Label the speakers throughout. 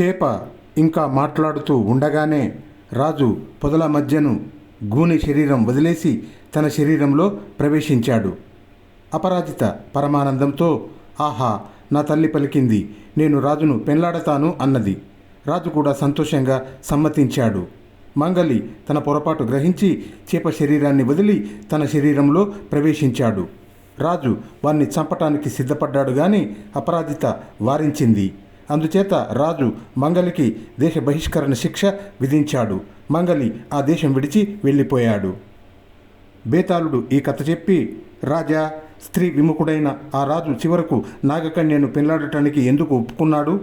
Speaker 1: చేప ఇంకా మాట్లాడుతూ ఉండగానే రాజు పొదల మధ్యను గూని శరీరం వదిలేసి తన శరీరంలో ప్రవేశించాడు. అపరాజిత పరమానందంతో ఆహా నా తల్లి పలికింది నేను రాజును పెంలాడతాను అన్నది. రాజు కూడా సంతోషంగా సమ్మతించాడు. మంగలి తన పొరపాటు గ్రహించి చేప శరీరాన్ని వదిలి తన శరీరంలో ప్రవేశించాడు. రాజు వారిని చంపటానికి సిద్ధపడ్డాడు గాని అపరాజిత వారించింది. అందుచేత రాజు మంగలికి దేశ బహిష్కరణ శిక్ష విధించాడు. మంగలి ఆ దేశం విడిచి వెళ్ళిపోయాడు. బేతాళుడు ఈ కథ చెప్పి రాజా స్త్రీ విముఖుడైన ఆ రాజు చివరకు నాగకన్యను పెళ్ళాడటానికి ఎందుకు ఒప్పుకున్నాడు?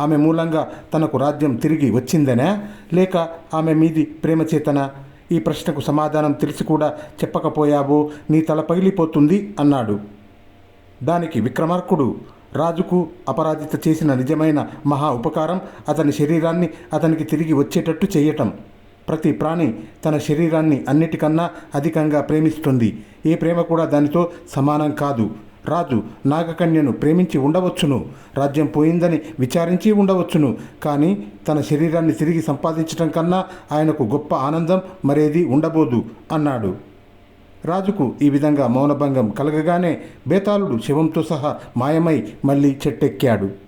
Speaker 1: ఆమె మూలంగా తనకు రాజ్యం తిరిగి వచ్చిందనా? లేక ఆమె మీది ప్రేమచేతన ఈ ప్రశ్నకు సమాధానం తెలిసి కూడా చెప్పకపోయావో నీ తల పగిలిపోతుంది అన్నాడు. దానికి విక్రమార్కుడు రాజుకు అపరాజిత చేసిన నిజమైన మహా ఉపకారం అతని శరీరాన్ని అతనికి తిరిగి వచ్చేటట్టు చేయటం. ప్రతి ప్రాణి తన శరీరాన్ని అన్నిటికన్నా అధికంగా ప్రేమిస్తుంది. ఏ ప్రేమ కూడా దానితో సమానం కాదు. రాజు నాగకన్యను ప్రేమించి ఉండవచ్చును. రాజ్యం పోయిందని విచారించి ఉండవచ్చును. కానీ తన శరీరాన్ని తిరిగి సంపాదించటం కన్నా ఆయనకు గొప్ప ఆనందం మరేది ఉండబోదు అన్నాడు. రాజుకు ఈ విధంగా మౌనభంగం కలగగానే బేతాళుడు శవంతో సహా మాయమై మళ్ళీ చెట్టెక్కాడు.